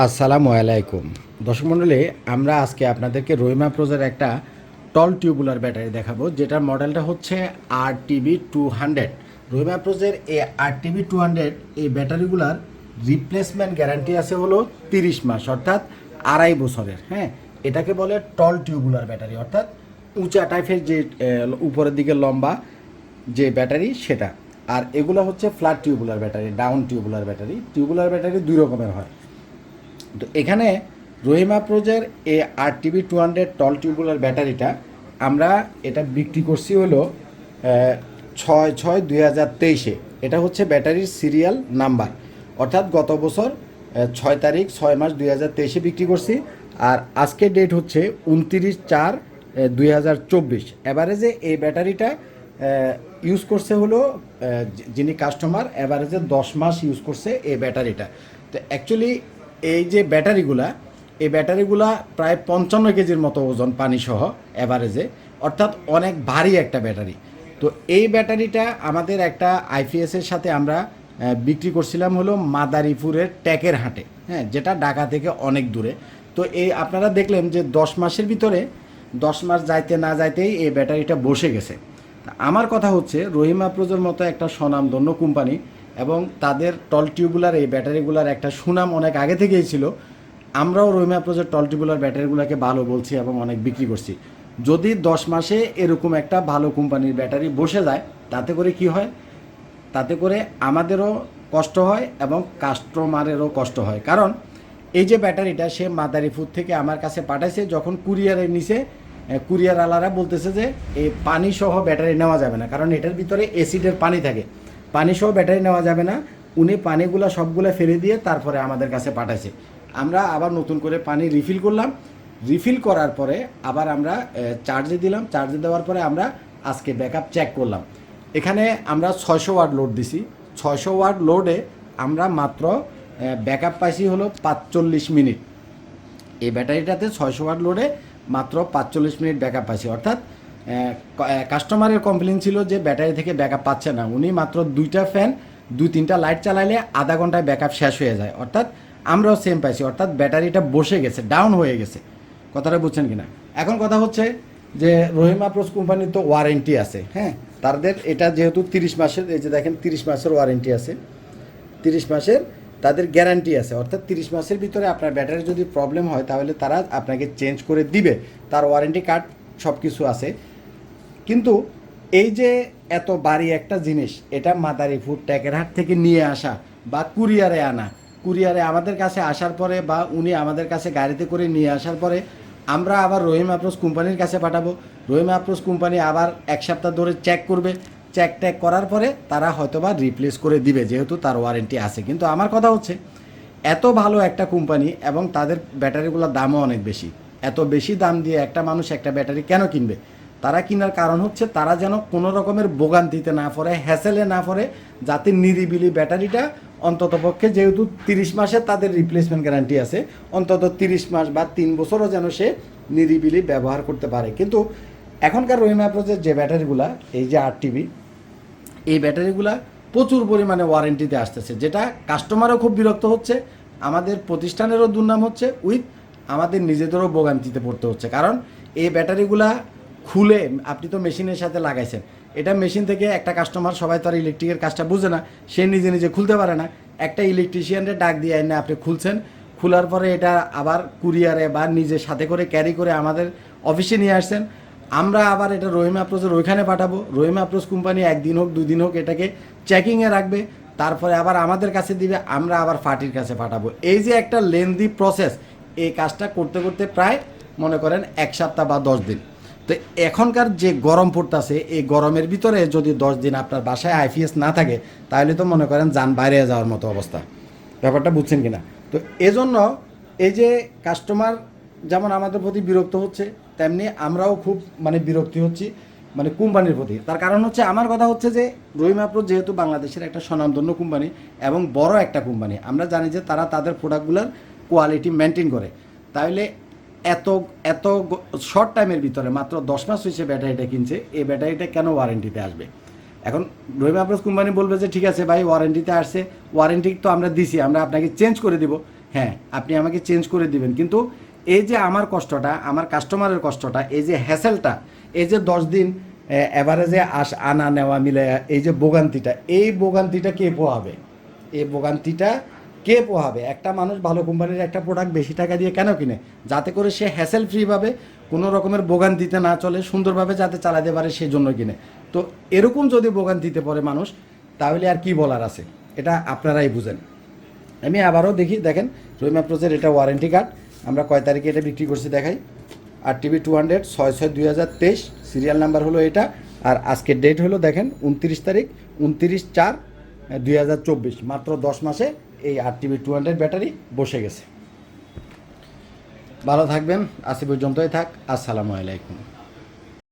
আসসালামু আলাইকুম। দর্শক মণ্ডলী আমরা আজকে আপনাদেরকে রহিমা প্রোজের একটা টল টিউবুলার ব্যাটারি দেখাবো, যেটার মডেলটা হচ্ছে আর টিভি টু হান্ড্রেড রহিমা প্রোজের এই আর টিভি টু হান্ড্রেড এই ব্যাটারিগুলার রিপ্লেসমেন্ট গ্যারান্টি আছে হলো তিরিশ মাস, অর্থাৎ আড়াই বছরের হ্যাঁ? এটাকে বলে টল টিউবুলার ব্যাটারি অর্থাৎ উঁচা টাইপের যে উপরের দিকে লম্বা যে ব্যাটারি সেটা। আর এগুলো হচ্ছে flat tubular battery down tubular battery tubular battery দুই রকমের হয়। তো এখানে রহিমা প্রোজের এই R TV two hundred tall tubular ব্যাটারিটা আমরা এটা বিক্রি করছি হলো ছয় ছয় দুই হাজার তেইশে। এটা হচ্ছে ব্যাটারির সিরিয়াল নাম্বার। অর্থাৎ গত বছর ছয় তারিখ, ছয় মাস দুই হাজার তেইশে বিক্রি করছি। আর আজকের ডেট হচ্ছে উনতিরিশ চার দুই হাজার চব্বিশ। অ্যাভারেজে এই ব্যাটারিটা ইউজ করছে হলো যিনি কাস্টমার অ্যাভারেজে দশ মাস ইউজ করছে এই ব্যাটারিটা। তো অ্যাকচুয়ালি এই যে ব্যাটারিগুলা, এই ব্যাটারিগুলা প্রায় পঞ্চান্ন কেজির মতো ওজন পানি সহ অ্যাভারেজে অর্থাৎ অনেক ভারী একটা ব্যাটারি। তো এই ব্যাটারিটা আমাদের একটা আইপিএসের সাথে আমরা বিক্রি করছিলাম হলো মাদারীপুরের ট্যাকের হাটে হ্যাঁ যেটা ঢাকা থেকে অনেক দূরে। তো এই আপনারা দেখলেন যে দশ মাসের ভিতরে, দশ মাস যাইতে না যাইতেই এই ব্যাটারিটা বসে গেছে। আমার কথা হচ্ছে, রহিমা প্রজোর মতো একটা স্বনামধন্য কোম্পানি এবং তাদের টল টিউবুলার এই ব্যাটারিগুলার একটা সুনাম অনেক আগে থেকেই ছিল। আমরাও রহিমা প্রোজের টল টিউবুলার ব্যাটারিগুলোকে ভালো বলছি এবং অনেক বিক্রি করছি। যদি দশ মাসে এরকম একটা ভালো কোম্পানির ব্যাটারি বসে যায়, তাতে করে কি হয়? তাতে করে আমাদেরও কষ্ট হয় এবং কাস্টমারেরও কষ্ট হয়। কারণ এই যে ব্যাটারিটা সে মাদারীপুর থেকে আমার কাছে পাঠাইছে, যখন কুরিয়ারের নিচে কুরিয়ার আলারা বলতেছে যে এই পানিসহ ব্যাটারি নেওয়া যাবে না, কারণ এটার ভিতরে অ্যাসিডের পানি থাকে। পানি সহ ব্যাটারি নেওয়া যাবে না। উনি পানিগুলো সবগুলো ফেলে দিয়ে তারপরে আমাদের কাছে পাঠাইছে। আমরা আবার নতুন করে পানি রিফিল করলাম। রিফিল করার পরে আবার আমরা চার্জে দিলাম। চার্জে দেওয়ার পরে আমরা আজকে ব্যাকআপ চেক করলাম। এখানে আমরা ছয়শো ওয়াট লোড দিছি। ছয়শো ওয়াট লোডে আমরা মাত্র ব্যাকআপ পাইছি হলো পাঁচচল্লিশ মিনিট। এই ব্যাটারিটাতে ছয়শো ওয়াট লোডে মাত্র পাঁচচল্লিশ মিনিট ব্যাকআপ পাইছি। অর্থাৎ কাস্টমারের কমপ্লেন ছিল যে ব্যাটারি থেকে ব্যাকআপ পাচ্ছে না। উনি মাত্র দুইটা ফ্যান দুই তিনটা লাইট চালাইলে আধা ঘন্টায় ব্যাকআপ শেষ হয়ে যায়। অর্থাৎ আমরাও সেম পাইছি। অর্থাৎ ব্যাটারিটা বসে গেছে ডাউন হয়ে গেছে। কথাটা বুঝছেন কিনা? এখন কথা হচ্ছে যে রহিমা প্রোস কোম্পানির তো ওয়ারেন্টি আছে হ্যাঁ? তাদের এটা যেহেতু তিরিশ মাসের, এই যে দেখেন তিরিশ মাসের ওয়ারেন্টি আছে। তিরিশ মাসের তাদের গ্যারান্টি আছে। অর্থাৎ তিরিশ মাসের ভিতরে আপনার ব্যাটারি যদি প্রবলেম হয়, তাহলে তারা আপনাকে চেঞ্জ করে দিবে। তার ওয়ারেন্টি কার্ড সব কিছু আছে। কিন্তু এই যে এত বাড়ি একটা জিনিস, এটা মাদারীপুর ট্যাকেরহাট থেকে নিয়ে আসা বা কুরিয়ারে আনা, কুরিয়ারে আমাদের কাছে আসার পরে বা উনি আমাদের কাছে গাড়িতে করে নিয়ে আসার পরে আমরা আবার রহিম আপ্রোস কোম্পানির কাছে পাঠাবো। রহিম আপ্রোস কোম্পানি আবার এক সপ্তাহ ধরে চেক করবে। চেক ট্যাক করার পরে তারা হয়তোবা রিপ্লেস করে দিবে, যেহেতু তার ওয়ারেন্টি আছে। কিন্তু আমার কথা হচ্ছে, এত ভালো একটা কোম্পানি এবং তাদের ব্যাটারিগুলোর দামও অনেক বেশি। এত বেশি দাম দিয়ে একটা মানুষ একটা ব্যাটারি কেন কিনবে? তারা কেনার কারণ হচ্ছে তারা যেন কোনো রকমের ভোগান্তিতে না পড়ে হ্যাসেলে না পড়ে, যাতে নিরিবিলি ব্যাটারিটা অন্তত পক্ষে যেহেতু তিরিশ মাসে তাদের রিপ্লেসমেন্ট গ্যারান্টি আছে, অন্তত তিরিশ মাস বা তিন বছরও যেন সে নিরিবিলি ব্যবহার করতে পারে। কিন্তু এখনকার রহিম অ্যাপ্রোচের যে ব্যাটারিগুলা, এই যে আট টিভি এই ব্যাটারিগুলা প্রচুর পরিমাণে ওয়ারেন্টিতে আসতেছে, যেটা কাস্টমারও খুব বিরক্ত হচ্ছে, আমাদের প্রতিষ্ঠানেরও দুর্নাম হচ্ছে, উইথ আমাদের নিজেদেরও ভোগান্তিতে পড়তে হচ্ছে। কারণ এই ব্যাটারিগুলা খুলে, আপনি তো মেশিনের সাথে লাগাইছেন। এটা মেশিন থেকে একটা কাস্টমার সবাই তো আর ইলেকট্রিকের কাজটা বুঝে না, সে নিজে নিজে খুলতে পারে না। একটা ইলেকট্রিশিয়ানের ডাক দিয়ে এনে আপনি খুলছেন, খোলার পরে এটা আবার কুরিয়ারে বা নিজে সাথে করে ক্যারি করে আমাদের অফিসে নিয়ে আসছেন। আমরা আবার এটা রহিম আপ্রোচের ওইখানে পাঠাবো। রহিম আপ্রোচ কোম্পানি একদিন হোক, দুদিন হোক এটাকে চেকিংয়ে রাখবে। তারপরে আবার আমাদের কাছে দিবে, আমরা আবার ফাটির কাছে পাঠাবো। এই যে একটা লেন্দি প্রসেস এই কাজটা করতে করতে প্রায়, মনে করেন এক সপ্তাহ বা দশ দিন। তো এখনকার যে গরম পড়তেছে, এই গরমের ভিতরে যদি দশ দিন আপনার বাসায় আইপিএস না থাকে, তাহলে তো মনে করেন যান বাইরে যাওয়ার মতো অবস্থা। ব্যাপারটা বুঝছেন কি না তো এজন্য এই যে কাস্টমার যেমন আমাদের প্রতি বিরক্ত হচ্ছে, তেমনি আমরাও খুব মানে বিরক্তি হচ্ছি মানে কোম্পানির প্রতি। তার কারণ হচ্ছে, আমার কথা হচ্ছে যে রহিমাপ্রো যেহেতু বাংলাদেশের একটা স্বনামধন্য কোম্পানি এবং বড় একটা কোম্পানি, আমরা জানি যে তারা তাদের প্রোডাক্টগুলোর কোয়ালিটি মেনটেন করে। তাহলে এত এত শর্ট টাইমের ভিতরে মাত্র দশ মাস হয়েছে ব্যাটারিটা কিনছে, এই ব্যাটারিটা কেন ওয়ারেন্টিতে আসবে? এখন রহিম আপ্রোস কোম্পানি বলবে যে, ঠিক আছে ভাই ওয়ারেন্টিতে আসছে ওয়ারেন্টি তো আমরা দিছি, আমরা আপনাকে চেঞ্জ করে দিব। হ্যাঁ আপনি আমাকে চেঞ্জ করে দিবেন। কিন্তু এই যে আমার কষ্টটা, আমার কাস্টমারের কষ্টটা, এই যে হ্যাসেলটা এই যে দশ দিন অ্যাভারেজে আস, আনা, নেওয়া মিলে এই যে ভোগান্তিটা, এই ভোগান্তিটা কে পোহাবে? এই ভোগান্তিটা কে পোহাবে? একটা মানুষ ভালো কোম্পানির একটা প্রোডাক্ট বেশি টাকা দিয়ে কেন কিনে? যাতে করে সে হ্যাসেল ফ্রিভাবে কোনো রকমের বোগান দিতে না চলে, সুন্দরভাবে যাতে চালাতে পারে সেই জন্য কিনে। তো এরকম যদি বোগান দিতে পারে মানুষ, তাহলে আর কি বলার আছে? এটা আপনারাই বুঝেন। আমি আবারও দেখি, দেখেন, রহিমা প্রোজের এটা ওয়ারেন্টি কার্ড আমরা কয় তারিখে এটা বিক্রি করছি দেখাই। আর টিভি টু হান্ড্রেড ছয় ছয় দুই হাজার তেইশ সিরিয়াল নাম্বার হলো এটা। আর আজকের ডেট হলো, দেখেন, উনত্রিশ তারিখ, উনত্রিশ চার, দুই মাত্র দশ মাসে এই R TV two hundred battery বসে গেছে। ভালো থাকবেন আসি পর্যন্তই থাক, আসসালামু আলাইকুম।